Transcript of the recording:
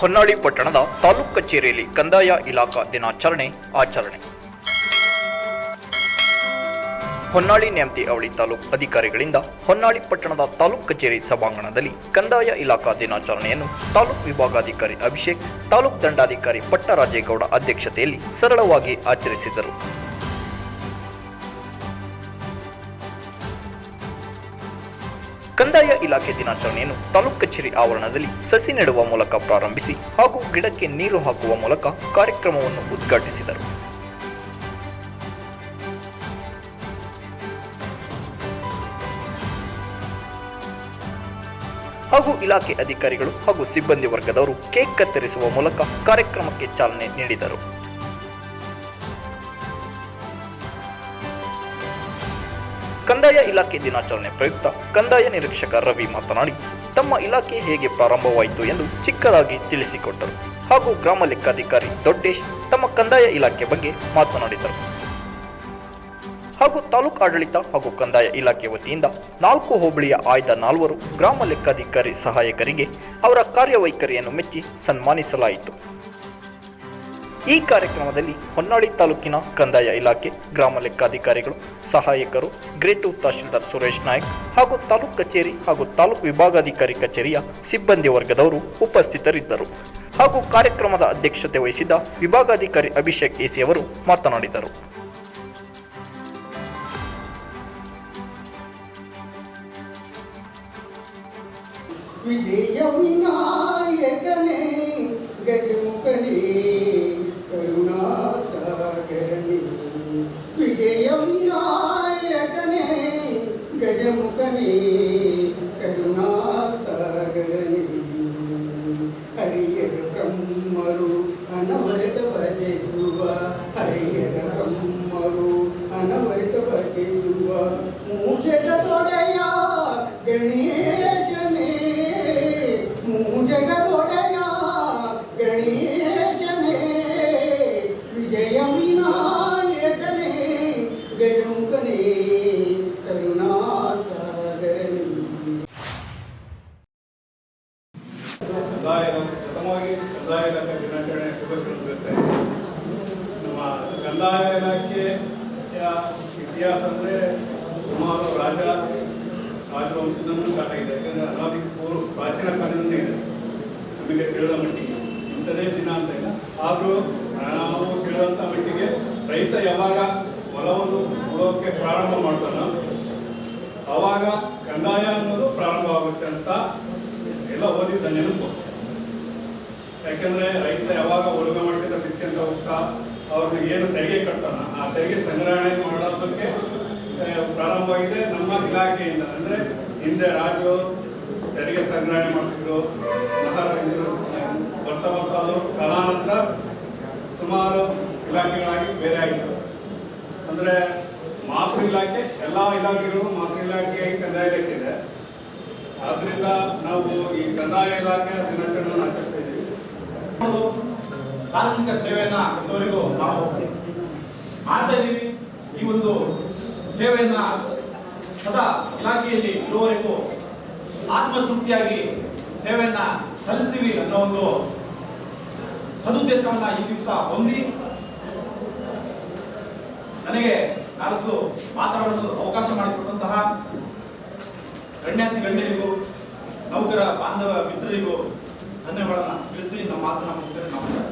ಹೊನ್ನಾಳಿ ಪಟ್ಟಣದ ತಾಲೂಕು ಕಚೇರಿಯಲ್ಲಿ ಕಂದಾಯ ಇಲಾಖಾ ದಿನಾಚರಣೆ, ಆಚರಣೆ. ಹೊನ್ನಾಳಿ ನೇಮತಿ ಅವಳಿ ತಾಲೂಕು ಅಧಿಕಾರಿಗಳಿಂದ ಹೊನ್ನಾಳಿ ಪಟ್ಟಣದ ತಾಲೂಕು ಕಚೇರಿ ಸಭಾಂಗಣದಲ್ಲಿ ಕಂದಾಯ ಇಲಾಖಾ ದಿನಾಚರಣೆಯನ್ನು ತಾಲೂಕು ವಿಭಾಗಾಧಿಕಾರಿ ಅಭಿಷೇಕ್, ತಾಲೂಕು ದಂಡಾಧಿಕಾರಿ ಪಟ್ಟರಾಜೇಗೌಡ ಅಧ್ಯಕ್ಷತೆಯಲ್ಲಿ ಸರಳವಾಗಿ ಆಚರಿಸಿದರು. ಕಂದಾಯ ಇಲಾಖೆ ದಿನಾಚರಣೆಯನ್ನು ತಾಲೂಕು ಕಚೇರಿ ಆವರಣದಲ್ಲಿ ಸಸಿ ನೆಡುವ ಮೂಲಕ ಪ್ರಾರಂಭಿಸಿ ಹಾಗೂ ಗಿಡಕ್ಕೆ ನೀರು ಹಾಕುವ ಮೂಲಕ ಕಾರ್ಯಕ್ರಮವನ್ನು ಉದ್ಘಾಟಿಸಿದರು. ಹಾಗೂ ಇಲಾಖೆ ಅಧಿಕಾರಿಗಳು ಹಾಗೂ ಸಿಬ್ಬಂದಿ ವರ್ಗದವರು ಕೇಕ್ ಕತ್ತರಿಸುವ ಮೂಲಕ ಕಾರ್ಯಕ್ರಮಕ್ಕೆ ಚಾಲನೆ ನೀಡಿದರು. ಕಂದಾಯ ಇಲಾಖೆ ದಿನಾಚರಣೆ ಪ್ರಯುಕ್ತ ಕಂದಾಯ ನಿರೀಕ್ಷಕ ರವಿ ಮಾತನಾಡಿ, ತಮ್ಮ ಇಲಾಖೆ ಹೇಗೆ ಪ್ರಾರಂಭವಾಯಿತು ಎಂದು ಚಿಕ್ಕದಾಗಿ ತಿಳಿಸಿಕೊಟ್ಟರು. ಹಾಗೂ ಗ್ರಾಮ ಲೆಕ್ಕಾಧಿಕಾರಿ ದೊಡ್ಡೇಶ್ ತಮ್ಮ ಕಂದಾಯ ಇಲಾಖೆ ಬಗ್ಗೆ ಮಾತನಾಡಿದರು. ಹಾಗೂ ತಾಲೂಕು ಆಡಳಿತ ಹಾಗೂ ಕಂದಾಯ ಇಲಾಖೆ ವತಿಯಿಂದ ನಾಲ್ಕು ಹೋಬಳಿಯ ಆಯ್ದ ನಾಲ್ವರು ಗ್ರಾಮ ಲೆಕ್ಕಾಧಿಕಾರಿ ಸಹಾಯಕರಿಗೆ ಅವರ ಕಾರ್ಯವೈಖರಿಯನ್ನು ಮೆಚ್ಚಿ ಸನ್ಮಾನಿಸಲಾಯಿತು. ಈ ಕಾರ್ಯಕ್ರಮದಲ್ಲಿ ಹೊನ್ನಾಳಿ ತಾಲೂಕಿನ ಕಂದಾಯ ಇಲಾಖೆ ಗ್ರಾಮ ಲೆಕ್ಕಾಧಿಕಾರಿಗಳು, ಸಹಾಯಕರು, ಗ್ರೇಟು ತಹಶೀಲ್ದಾರ್ ಸುರೇಶ್ ನಾಯಕ್ ಹಾಗೂ ತಾಲೂಕು ಕಚೇರಿ ಹಾಗೂ ತಾಲೂಕು ವಿಭಾಗಾಧಿಕಾರಿ ಕಚೇರಿಯ ಸಿಬ್ಬಂದಿ ವರ್ಗದವರು ಉಪಸ್ಥಿತರಿದ್ದರು. ಹಾಗೂ ಕಾರ್ಯಕ್ರಮದ ಅಧ್ಯಕ್ಷತೆ ವಹಿಸಿದ್ದ ವಿಭಾಗಾಧಿಕಾರಿ ಅಭಿಷೇಕ್ ಎಸಿ ಅವರು ಮಾತನಾಡಿದರು. ವಿಜಯ ವಿನಾಯಕನೇ కని కరుణాసాగరని హరియర బ్రహ్మరు అనవరిత భజేసువ హరియర బ్రహ్మరు అనవరిత భజేసువ మూషట తోడయా గణే ಪ್ರಥಮವಾಗಿ ಕಂದಾಯ ಇಲಾಖೆ ದಿನಾಚರಣೆ ಶುಭಾಶಯ ತಿಳಿಸ್ತಾ ಇದ್ದೀನಿ. ನಮ್ಮ ಕಂದಾಯ ಇಲಾಖೆಯ ಇತಿಹಾಸ ಅಂದರೆ ಸುಮಾರು ರಾಜ ರಾಜವಂಶದಿಂದ ಸ್ಟಾರ್ಟ್ ಆಗಿದೆ. ಪೂರ್ವ ಪ್ರಾಚೀನ ಕಾಲದಿಂದ ಇದೆ. ನಮಗೆ ತಿಳಿದ ಮಟ್ಟಿಗೆ. ಇಂಥದೇ ದಿನ ಅಂತ ಇಲ್ಲ. ಆದರೂ ನಾವು ಕೇಳಿದಂಥ ಮಟ್ಟಿಗೆ ರೈತ ಯಾವಾಗ ಹೊಲವನ್ನು ಕೊಡೋಕ್ಕೆ ಪ್ರಾರಂಭ ಮಾಡ್ತಾನೋ ಆವಾಗ ಕಂದಾಯ ಅನ್ನೋದು ಪ್ರಾರಂಭವಾಗುತ್ತೆ ಅಂತ ಎಲ್ಲ ಓದಿದ್ದ ನೆನಪು ಯಾಕೆಂದ್ರೆ ರೈತ ಯಾವಾಗ ಉಳುಮೆ ಮಾಡ್ಕೊಂತ ಬಿತ್ಕೊಂತ ಹೋಗ್ತಾ ಅವ್ರಿಗೆ ಏನು ತೆರಿಗೆ ಕಟ್ಟೋಣ, ಆ ತೆರಿಗೆ ಸಂಗ್ರಹಣೆ ಮಾಡೋದಕ್ಕೆ ಪ್ರಾರಂಭವಾಗಿದೆ ನಮ್ಮ ಇಲಾಖೆಯಿಂದ. ಅಂದ್ರೆ ಹಿಂದೆ ರಾಜರು ತೆರಿಗೆ ಸಂಗ್ರಹಣೆ ಮಾಡ್ತಿದ್ರು ಮಹಾರಾಜರು ಬರ್ತಾ ಬರ್ತಾ ಅದು ಕಲಾನಂತರ ಸುಮಾರು ಇಲಾಖೆಗಳಾಗಿ ಬೇರೆ ಆಯ್ತು. ಅಂದ್ರೆ ಮಾತೃ ಇಲಾಖೆ, ಎಲ್ಲ ಇಲಾಖೆಗಳು ಮಾತೃ ಇಲಾಖೆ ಕಂದಾಯ ಇಲಾಖೆ ಇದೆ. ಆದ್ರಿಂದ ನಾವು ಈ ಕಂದಾಯ ಇಲಾಖೆ ದಿನಾಚರಣೆಯನ್ನು ಆಚರಿಸ್ತಾ ಇದ್ದೀವಿ ಒಂದು ಸಾರ್ವಜನಿಕ ಸೇವೆಯನ್ನ ಇದುವರೆಗೂ ನಾವು ಮಾಡ್ತಾ ಇದ್ದೀವಿ. ಈ ಒಂದು ಸೇವೆಯನ್ನ ಸದಾ ಇಲಾಖೆಯಲ್ಲಿ ಇದುವರೆಗೂ ಆತ್ಮತೃಪ್ತಿಯಾಗಿ ಸೇವೆಯನ್ನ ಸಲ್ಲಿಸ್ತೀವಿ ಅನ್ನೋ ಒಂದು ಸದುದ್ದೇಶವನ್ನ ಈ ದಿವಸ ಹೊಂದಿ ನನಗೆ ನಾಲ್ಕು ಮಾತನಾಡಲು ಅವಕಾಶ ಮಾಡಿಕೊಟ್ಟಂತಹ ಗಣ್ಯಾತಿ ಗಣ್ಯರಿಗೂ, ನೌಕರ ಬಾಂಧವ ಮಿತ್ರರಿಗೂ ಧನ್ಯವಾದಗಳನ್ನು ತಿಳಿಸ್ತೀನಿ. ನಮ್ಮ ಮಾತನ್ನ ಮುಗಿಸ್ತೇನೆ. ನಮಸ್ಕಾರ.